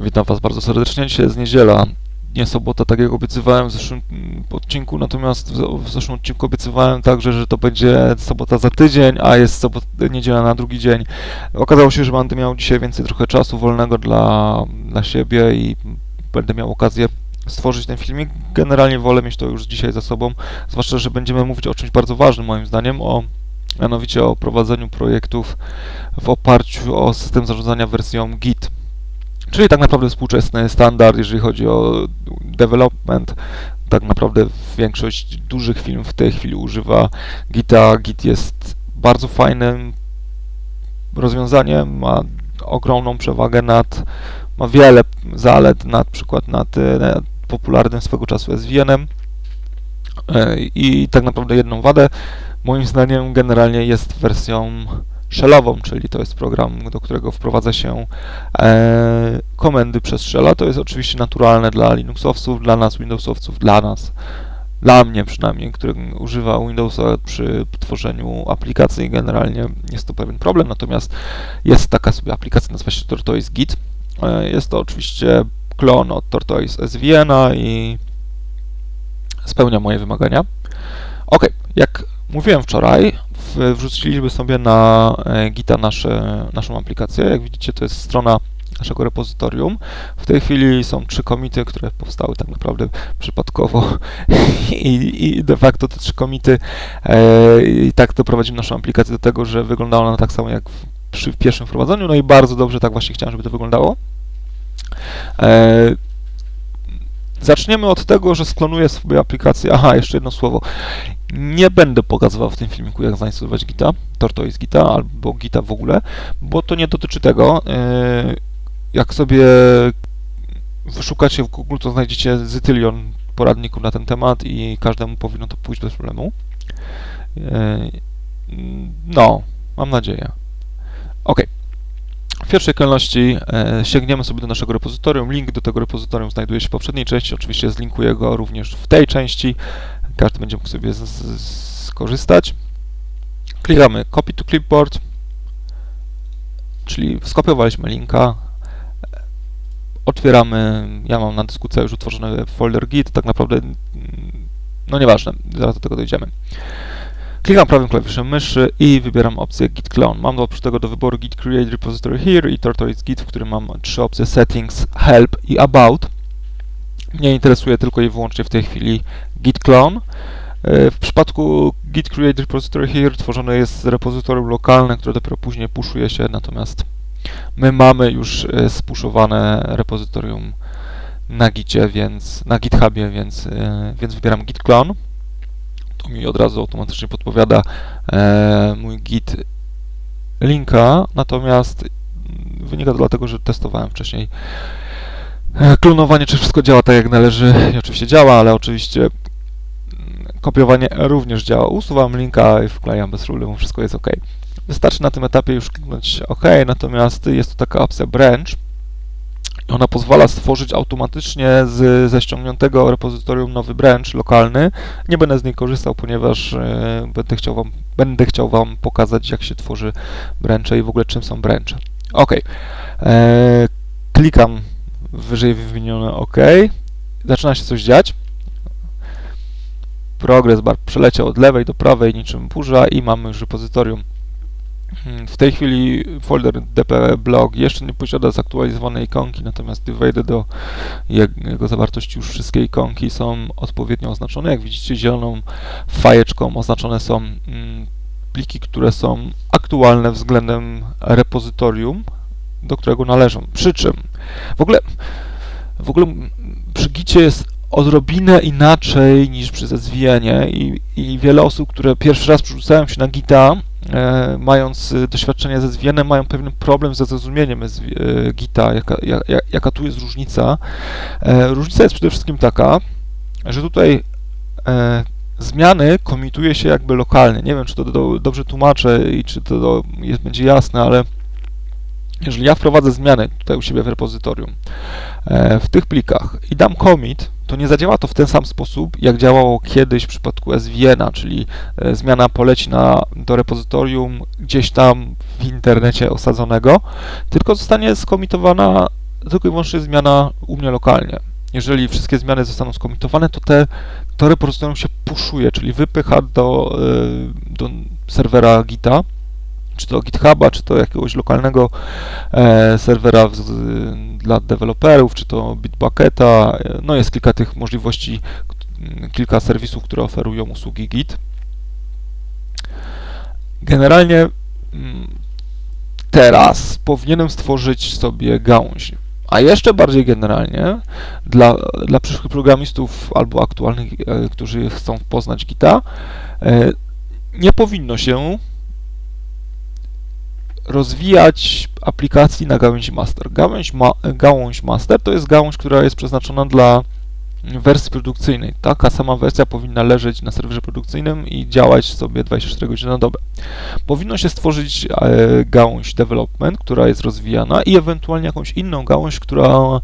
Witam Was bardzo serdecznie. Dzisiaj jest niedziela, nie sobota, tak jak obiecywałem w zeszłym odcinku, natomiast w zeszłym odcinku obiecywałem także, że to będzie sobota za tydzień, a jest sobota, niedziela na drugi dzień. Okazało się, że będę miał dzisiaj więcej trochę czasu wolnego dla, dla siebie i będę miał okazję stworzyć ten filmik. Generalnie wolę mieć to już dzisiaj za sobą, zwłaszcza, że będziemy mówić o czymś bardzo ważnym moim zdaniem, o mianowicie o prowadzeniu projektów w oparciu o system zarządzania wersją Git. Czyli tak naprawdę współczesny standard, jeżeli chodzi o development. Tak naprawdę większość dużych firm w tej chwili używa Gita. Git jest bardzo fajnym rozwiązaniem, ma ogromną przewagę nad, ma wiele zalet nad przykład nad, nad popularnym swego czasu SVN-em E, i tak naprawdę jedną wadę moim zdaniem generalnie jest wersją shellową, czyli to jest program, do którego wprowadza się e, komendy przez shella. To jest oczywiście naturalne dla Linuxowców, dla nas Windowsowców, dla nas, dla mnie przynajmniej, który używa Windowsa przy tworzeniu aplikacji. Generalnie jest to pewien problem, natomiast jest taka sobie aplikacja, nazywa się Tortoise Git. E, jest to oczywiście klon od Tortoise SVN-a i spełnia moje wymagania. Ok, jak mówiłem wczoraj, wrzuciliśmy sobie na e, Gita nasze, naszą aplikację. Jak widzicie, to jest strona naszego repozytorium. W tej chwili są trzy komity, które powstały tak naprawdę przypadkowo i, i de facto te trzy komity e, i tak doprowadzimy naszą aplikację do tego, że wyglądała ona tak samo jak w, przy pierwszym wprowadzeniu, no i bardzo dobrze tak właśnie chciałem, żeby to wyglądało. E, Zaczniemy od tego, że sklonuję sobie aplikację. Aha, jeszcze jedno słowo. Nie będę pokazywał w tym filmiku, jak zainstalować Gita, Tortoise Gita albo Gita w ogóle, bo to nie dotyczy tego. Yy, Jak sobie wyszukacie w Google, to znajdziecie zytylion poradników na ten temat i każdemu powinno to pójść bez problemu. Yy, No, mam nadzieję. Ok. W pierwszej kolejności e, sięgniemy sobie do naszego repozytorium. Link do tego repozytorium znajduje się w poprzedniej części. Oczywiście zlinkuję go również w tej części. Każdy będzie mógł sobie z, z, skorzystać. Klikamy Copy to Clipboard, czyli skopiowaliśmy linka. Otwieramy, ja mam na dysku C już utworzony folder Git, tak naprawdę, mm, no nieważne, zaraz do tego dojdziemy. Klikam prawym klawiszem myszy i wybieram opcję Git Clone. Mam oprócz tego do wyboru Git Create Repository Here i Tortoise Git, w którym mam trzy opcje Settings, Help i About. Mnie interesuje tylko i wyłącznie w tej chwili Git Clone. E, W przypadku Git Create Repository Here tworzone jest repozytorium lokalne, które dopiero później puszuje się, natomiast my mamy już e, spuszowane repozytorium na Gicie, więc na GitHubie, więc, e, więc wybieram Git Clone to mi od razu automatycznie podpowiada mój git linka, natomiast wynika to dlatego, że testowałem wcześniej klonowanie, czy wszystko działa tak jak należy i oczywiście działa, ale oczywiście kopiowanie również działa. Usuwam linka i wklejam bez problemu, wszystko jest ok. Wystarczy na tym etapie już kliknąć OK, natomiast jest tu taka opcja branch, ona pozwala stworzyć automatycznie z, ze ściągniętego repozytorium nowy branch lokalny. Nie będę z niej korzystał, ponieważ e, będę, chciał wam, będę chciał Wam pokazać, jak się tworzy branche i w ogóle czym są branche. OK. E, klikam wyżej wymienione OK. Zaczyna się coś dziać. Progress bar przeleciał od lewej do prawej niczym burza i mamy już repozytorium Hmm, W tej chwili folder dp blog jeszcze nie posiada zaktualizowanej ikonki, natomiast gdy wejdę do jeg- jego zawartości, już wszystkie ikonki są odpowiednio oznaczone. Jak widzicie, zieloną fajeczką oznaczone są mm, pliki, które są aktualne względem repozytorium, do którego należą. Przy czym w ogóle, w ogóle przy Gicie jest odrobinę inaczej niż przy zezwijanie i, i wiele osób, które pierwszy raz przerzucają się na Gita, e, mając e, doświadczenie ze Zwienem, mają pewien problem ze zrozumieniem zwi- e, Gita, jaka, jak, jaka tu jest różnica. E, różnica jest przede wszystkim taka, że tutaj e, zmiany komituje się jakby lokalnie. Nie wiem, czy to do, dobrze tłumaczę i czy to do, jest, będzie jasne, ale jeżeli ja wprowadzę zmiany tutaj u siebie w repozytorium, e, w tych plikach i dam commit, to nie zadziała to w ten sam sposób, jak działało kiedyś w przypadku SVN-a, czyli e, zmiana poleci na, do repozytorium gdzieś tam w internecie osadzonego, tylko zostanie skomitowana tylko i wyłącznie zmiana u mnie lokalnie. Jeżeli wszystkie zmiany zostaną skomitowane, to te, to repozytorium się puszuje, czyli wypycha do, y, do serwera Gita, czy to GitHuba, czy to jakiegoś lokalnego e, serwera w, dla deweloperów, czy to Bitbucketa. No jest kilka tych możliwości, kilka serwisów, które oferują usługi Git. Generalnie mm, teraz powinienem stworzyć sobie gałąź. A jeszcze bardziej generalnie, dla, dla przyszłych programistów albo aktualnych, e, którzy chcą poznać Gita, e, nie powinno się rozwijać aplikacji na gałęzi master. Gałąź, ma, gałąź master to jest gałąź, która jest przeznaczona dla wersji produkcyjnej. Taka sama wersja powinna leżeć na serwerze produkcyjnym i działać sobie 24 godziny na dobę. Powinno się stworzyć e, gałąź development, która jest rozwijana i ewentualnie jakąś inną gałąź, która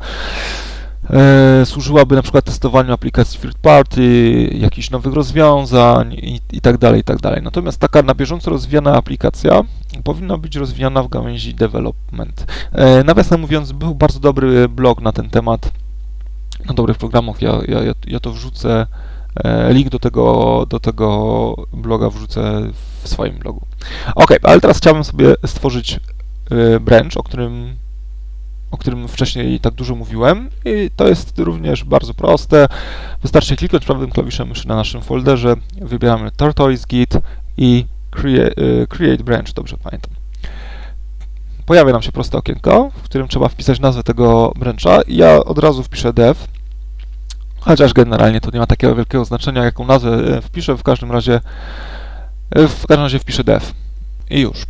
e, służyłaby na przykład testowaniu aplikacji third party, jakichś nowych rozwiązań i, i tak tak. Natomiast taka na bieżąco rozwijana aplikacja powinna być rozwijana w gałęzi development. E, nawiasem mówiąc, był bardzo dobry blog na ten temat na dobrych programów. Ja, ja, ja to wrzucę, e, link do tego, do tego bloga wrzucę w swoim blogu. Ok, ale teraz chciałbym sobie stworzyć e, branch, o którym o którym wcześniej tak dużo mówiłem i to jest również bardzo proste. Wystarczy kliknąć prawym klawiszem myszy na naszym folderze, wybieramy Tortoise Git i create, e, create Branch, dobrze pamiętam pojawia nam się proste okienko, w którym trzeba wpisać nazwę tego brancha. Ja od razu wpiszę dev, chociaż generalnie to nie ma takiego wielkiego znaczenia, jaką nazwę e, wpiszę, w każdym razie e, w każdym razie wpiszę dev i już.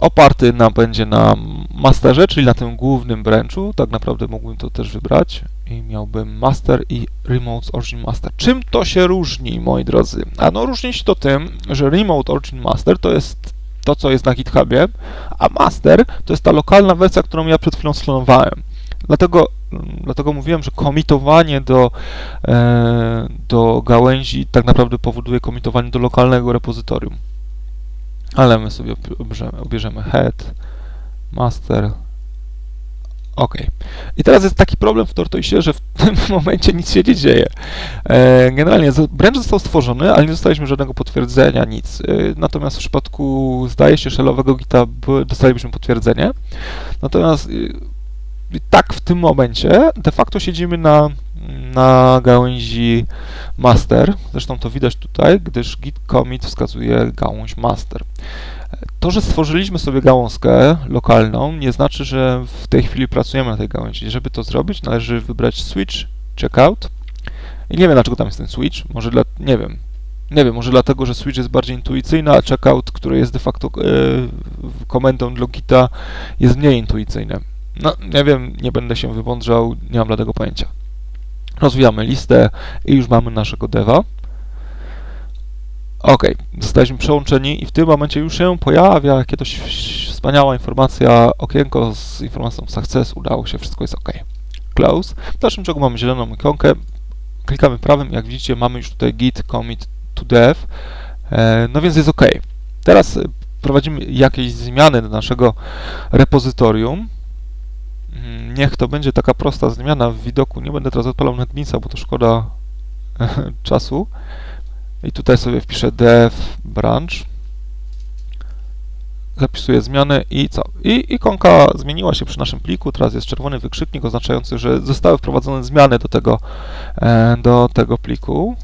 Oparty na, będzie na masterze, czyli na tym głównym branchu, tak naprawdę mógłbym to też wybrać i miałbym master i remote origin master. Czym to się różni, moi drodzy? A no różni się to tym, że remote origin master to jest to, co jest na GitHubie, a master to jest ta lokalna wersja, którą ja przed chwilą sklonowałem. Dlatego, dlatego mówiłem, że komitowanie do, e, do gałęzi tak naprawdę powoduje komitowanie do lokalnego repozytorium. Ale my sobie obierzemy, head, master, OK. I teraz jest taki problem w Tortoise, że w tym momencie nic się nie dzieje. E, generalnie branch został stworzony, ale nie dostaliśmy żadnego potwierdzenia, nic. E, natomiast w przypadku, zdaje się, shellowego gita dostalibyśmy potwierdzenie. Natomiast e, tak w tym momencie de facto siedzimy na, na gałęzi master. Zresztą to widać tutaj, gdyż git commit wskazuje gałąź master. To, że stworzyliśmy sobie gałązkę lokalną, nie znaczy, że w tej chwili pracujemy na tej gałęzi. Żeby to zrobić, należy wybrać switch, checkout. I nie wiem, dlaczego tam jest ten switch. Może dla, nie wiem. Nie wiem, może dlatego, że switch jest bardziej intuicyjny, a checkout, który jest de facto yy, komendą dla Gita, jest mniej intuicyjny. No, nie wiem, nie będę się wymądrzał, nie mam dla tego pojęcia. Rozwijamy listę i już mamy naszego deva. Ok, zostaliśmy przełączeni i w tym momencie już się pojawia jakaś wspaniała informacja, okienko z informacją success, udało się, wszystko jest ok. Close. W dalszym ciągu mamy zieloną ikonkę, klikamy prawym, jak widzicie mamy już tutaj git commit to dev, e, no więc jest ok. Teraz prowadzimy jakieś zmiany do naszego repozytorium. Mm, niech to będzie taka prosta zmiana w widoku, nie będę teraz odpalał netmisa, bo to szkoda czasu. I tutaj sobie wpiszę dev branch. Zapisuję zmiany i co? I ikonka zmieniła się przy naszym pliku. Teraz jest czerwony wykrzyknik oznaczający, że zostały wprowadzone zmiany do tego, e, do tego pliku.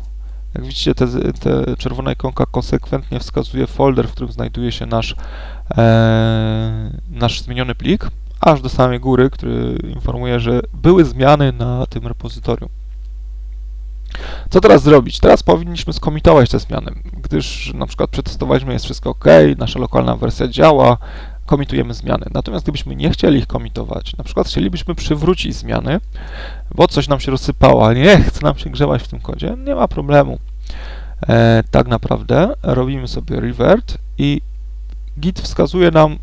Jak widzicie, te, te czerwona ikonka konsekwentnie wskazuje folder, w którym znajduje się nasz, e, nasz zmieniony plik, aż do samej góry, który informuje, że były zmiany na tym repozytorium. Co teraz zrobić? Teraz powinniśmy skomitować te zmiany, gdyż na przykład przetestowaliśmy, jest wszystko ok, nasza lokalna wersja działa, komitujemy zmiany. Natomiast gdybyśmy nie chcieli ich komitować, na przykład chcielibyśmy przywrócić zmiany, bo coś nam się rozsypało, ale nie chce nam się grzewać w tym kodzie, nie ma problemu. E, tak naprawdę robimy sobie revert i git wskazuje nam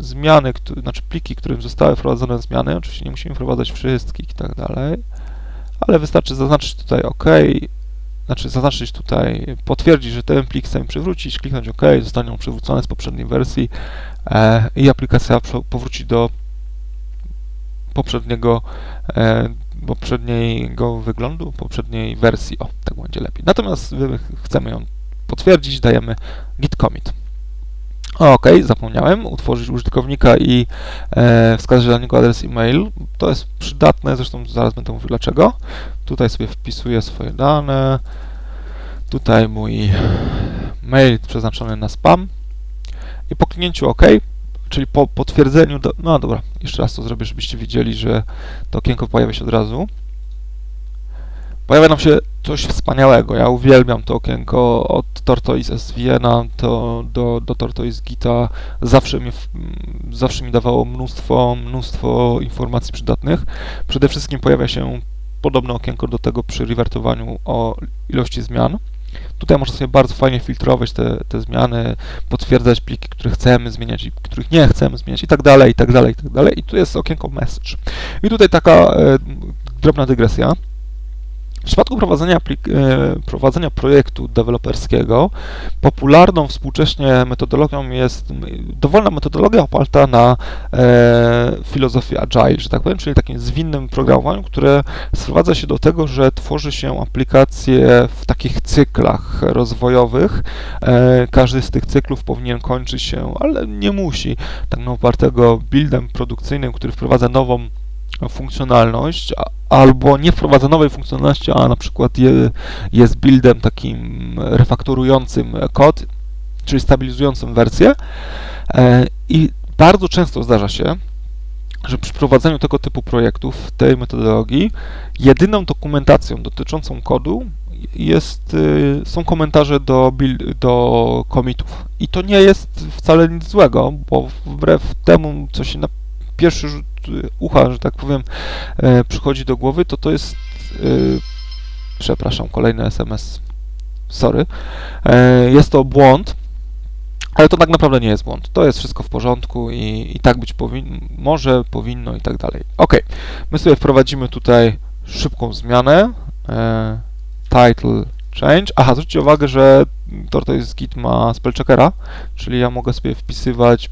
zmiany, znaczy pliki, którym zostały wprowadzone zmiany, oczywiście nie musimy wprowadzać wszystkich i tak dalej, ale wystarczy zaznaczyć tutaj OK, znaczy zaznaczyć tutaj, potwierdzić, że ten plik chcemy przywrócić, kliknąć OK, zostanie on przywrócony z poprzedniej wersji e, i aplikacja powróci do poprzedniego, e, poprzedniego wyglądu, poprzedniej wersji. O, tak będzie lepiej. Natomiast chcemy ją potwierdzić, dajemy git commit. Ok, zapomniałem utworzyć użytkownika i e, wskazać dla niego adres e-mail. To jest przydatne, zresztą zaraz będę mówił dlaczego. Tutaj sobie wpisuję swoje dane. Tutaj mój mail przeznaczony na spam. I po kliknięciu OK, czyli po potwierdzeniu, do, no dobra, jeszcze raz to zrobię, żebyście widzieli, że to okienko pojawia się od razu pojawia nam się coś wspaniałego. Ja uwielbiam to okienko od Tortoise SVN to do, do Tortoise Gita. Zawsze mi, zawsze mi dawało mnóstwo, mnóstwo informacji przydatnych. Przede wszystkim pojawia się podobne okienko do tego przy rewertowaniu o ilości zmian. Tutaj można sobie bardzo fajnie filtrować te, te zmiany, potwierdzać pliki, które chcemy zmieniać i których nie chcemy zmieniać i tak dalej, i tak dalej, i tak dalej. I tu jest okienko message. I tutaj taka e, drobna dygresja. W przypadku prowadzenia, e, prowadzenia projektu deweloperskiego popularną współcześnie metodologią jest dowolna metodologia oparta na e, filozofii agile, że tak powiem, czyli takim zwinnym programowaniu, które sprowadza się do tego, że tworzy się aplikacje w takich cyklach rozwojowych. E, każdy z tych cyklów powinien kończyć się, ale nie musi, tak na opartego buildem produkcyjnym, który wprowadza nową funkcjonalność, albo nie wprowadza nowej funkcjonalności, a na przykład je, jest buildem takim refaktorującym kod, czyli stabilizującym wersję. E, I bardzo często zdarza się, że przy prowadzeniu tego typu projektów, tej metodologii, jedyną dokumentacją dotyczącą kodu jest, y, są komentarze do, do commitów. I to nie jest wcale nic złego, bo wbrew temu, co się pierwszy rzut ucha, że tak powiem, e, przychodzi do głowy, to to jest, e, przepraszam, kolejny SMS, sorry, e, jest to błąd, ale to tak naprawdę nie jest błąd. To jest wszystko w porządku i, i tak być powinno, może, powinno i tak dalej. Ok, my sobie wprowadzimy tutaj szybką zmianę. E, title change. Aha, zwróćcie uwagę, że Tortoise Git ma spellcheckera, czyli ja mogę sobie wpisywać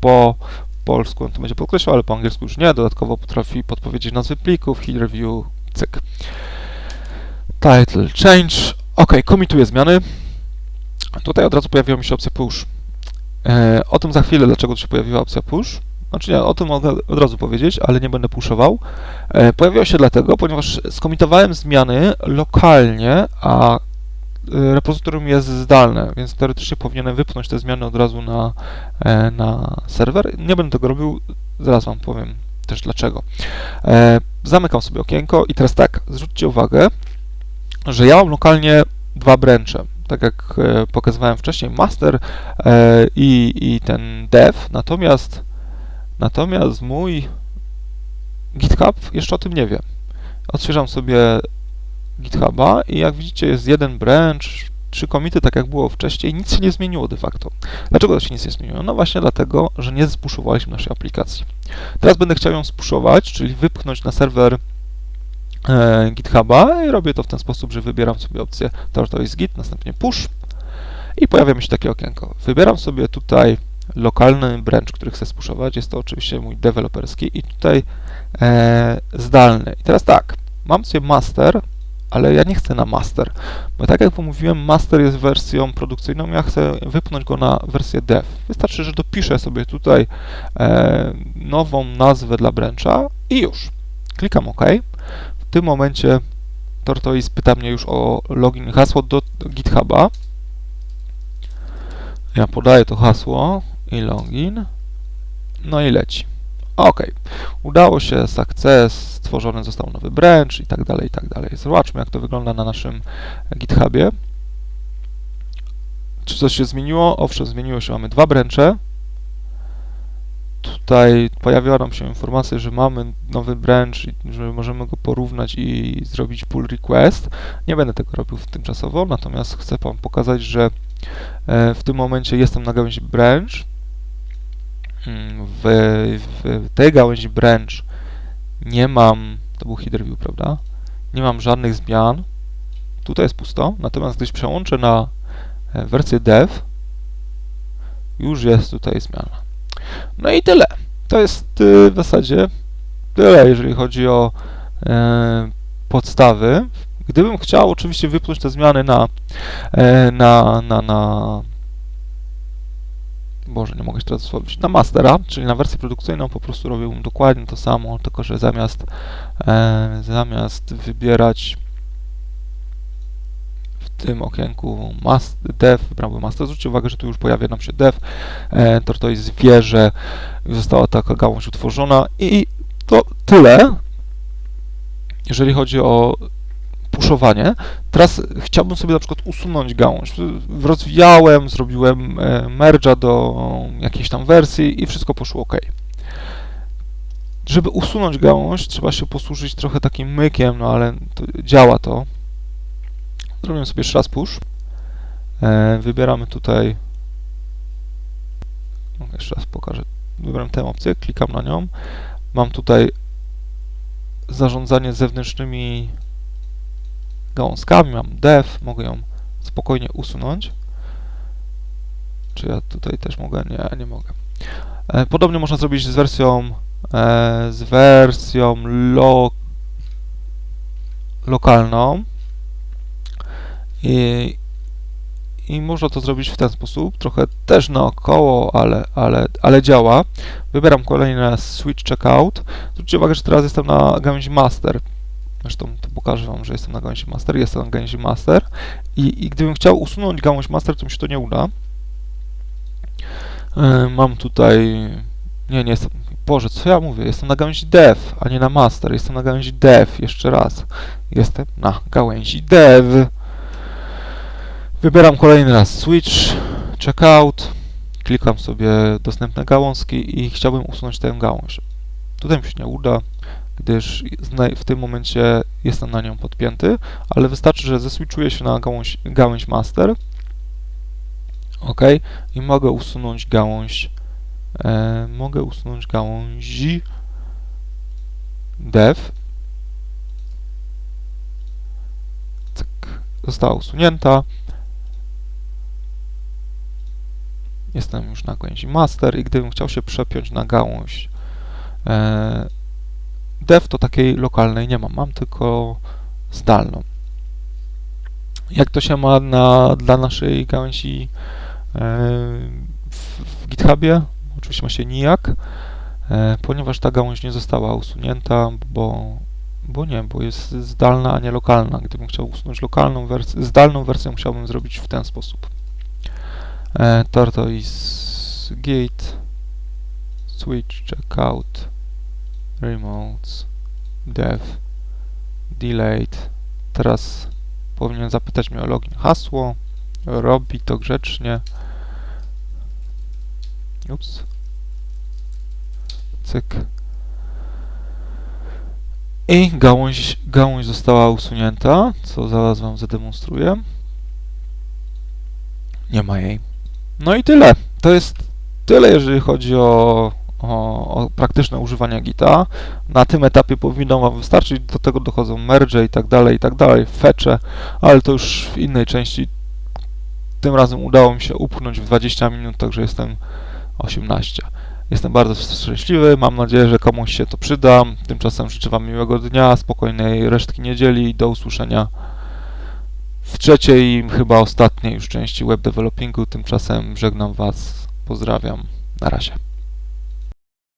po polsku on to będzie podkreślał, ale po angielsku już nie. Dodatkowo potrafi podpowiedzieć nazwy plików, hit review, cyk. Title change. OK, komituję zmiany. Tutaj od razu pojawiła mi się opcja push. E, o tym za chwilę, dlaczego tu się pojawiła opcja push. Znaczy nie, o tym mogę od razu powiedzieć, ale nie będę puszował. E, pojawiła się dlatego, ponieważ skomitowałem zmiany lokalnie, a repozytorium jest zdalne, więc teoretycznie powinienem wypchnąć te zmiany od razu na, e, na serwer. Nie będę tego robił, zaraz Wam powiem też dlaczego. E, zamykam sobie okienko i teraz tak, zwróćcie uwagę, że ja mam lokalnie dwa branche, tak jak e, pokazywałem wcześniej, master i, i ten dev, natomiast natomiast mój GitHub jeszcze o tym nie wie. Odświeżam sobie GitHuba i jak widzicie jest jeden branch, trzy komity, tak jak było wcześniej, nic się nie zmieniło de facto. Dlaczego się nic nie zmieniło? No właśnie dlatego, że nie spuszowaliśmy naszej aplikacji. Teraz będę chciał ją spuszować, czyli wypchnąć na serwer e, GitHuba i robię to w ten sposób, że wybieram sobie opcję Tortoise Git, następnie push i pojawia mi się takie okienko. Wybieram sobie tutaj lokalny branch, który chcę spuszować, jest to oczywiście mój deweloperski i tutaj e, zdalny. I teraz tak, mam sobie master, ale ja nie chcę na master, bo tak jak mówiłem, master jest wersją produkcyjną, ja chcę wypchnąć go na wersję dev. Wystarczy, że dopiszę sobie tutaj e, nową nazwę dla brancha i już. Klikam OK. W tym momencie Tortoise pyta mnie już o login i hasło do GitHuba. Ja podaję to hasło i login. No i leci. OK, udało się, success, stworzony został nowy branch i tak dalej, i tak dalej. Zobaczmy, jak to wygląda na naszym GitHubie. Czy coś się zmieniło? Owszem, zmieniło się. Mamy dwa branche. Tutaj pojawiła nam się informacja, że mamy nowy branch że możemy go porównać i zrobić pull request. Nie będę tego robił tymczasowo, natomiast chcę Wam pokazać, że e, w tym momencie jestem na gałęzi branch w, w tej gałęzi branch nie mam, to był header view, prawda? Nie mam żadnych zmian. Tutaj jest pusto, natomiast gdyś przełączę na e, wersję dev, już jest tutaj zmiana. No i tyle. To jest y, w zasadzie tyle, jeżeli chodzi o e, podstawy. Gdybym chciał oczywiście wypchnąć te zmiany na, e, na, na, na Boże, nie mogę się teraz wysłowić, na mastera, czyli na wersję produkcyjną po prostu robiłbym dokładnie to samo, tylko że zamiast e, zamiast wybierać w tym okienku mas, dev, wybrałbym master, zwróćcie uwagę, że tu już pojawia nam się dev, e, tortoise wie, że została taka gałąź utworzona i to tyle, jeżeli chodzi o puszowanie. Teraz chciałbym sobie na przykład usunąć gałąź. Rozwijałem, zrobiłem e, merge'a do jakiejś tam wersji i wszystko poszło ok. Żeby usunąć gałąź, trzeba się posłużyć trochę takim mykiem, no ale to, działa to. Zrobimy sobie jeszcze raz push. E, wybieramy tutaj. Jeszcze raz pokażę. Wybieram tę opcję, klikam na nią. Mam tutaj zarządzanie zewnętrznymi gałązkami, mam dev, mogę ją spokojnie usunąć. Czy ja tutaj też mogę? Nie, nie mogę. E, Podobnie można zrobić z wersją e, z wersją lo, lokalną i, i można to zrobić w ten sposób, trochę też naokoło, ale, ale, ale działa. Wybieram kolejny raz Switch Checkout. Zwróćcie uwagę, że teraz jestem na gałęzi Master. Zresztą to pokażę Wam, że jestem na gałęzi Master. Jestem na gałęzi Master i, i gdybym chciał usunąć gałąź Master, to mi się to nie uda. Yy, mam tutaj... Nie, nie jestem... Boże, co ja mówię? Jestem na gałęzi Dev, a nie na Master. Jestem na gałęzi Dev. Jeszcze raz. Jestem na gałęzi Dev. Wybieram kolejny raz Switch, Checkout. Klikam sobie dostępne gałązki i chciałbym usunąć tę gałąź. Tutaj mi się nie uda, gdyż w tym momencie jestem na nią podpięty, ale wystarczy, że zeswitchuję się na gałąź, gałęź Master. OK. I mogę usunąć gałąź. E, mogę usunąć gałązi dev. Cyk. Została usunięta. Jestem już na gałęzi master i gdybym chciał się przepiąć na gałąź e, dev, to takiej lokalnej nie mam. Mam tylko zdalną. Jak to się ma na, dla naszej gałęzi e, w, w GitHubie? Oczywiście ma się nijak, e, ponieważ ta gałąź nie została usunięta, bo, bo nie, bo jest zdalna, a nie lokalna. Gdybym chciał usunąć lokalną wersję, zdalną wersję musiałbym zrobić w ten sposób. E, tortoise gate, switch checkout, remotes, dev, delayed. Teraz powinien zapytać mnie o login, hasło. Robi to grzecznie. Ups. Cyk. I gałąź, gałąź została usunięta, co zaraz Wam zademonstruję. Nie ma jej. No i tyle. To jest tyle, jeżeli chodzi o, o, o praktyczne używanie Gita. Na tym etapie powinno Wam wystarczyć. Do tego dochodzą merge i tak dalej, i tak dalej, fecze, ale to już w innej części. Tym razem udało mi się upchnąć w 20 minut, także jestem 18. Jestem bardzo szczęśliwy, mam nadzieję, że komuś się to przyda. Tymczasem życzę Wam miłego dnia, spokojnej resztki niedzieli i do usłyszenia w trzeciej chyba ostatniej już części web developingu. Tymczasem żegnam Was, pozdrawiam, na razie.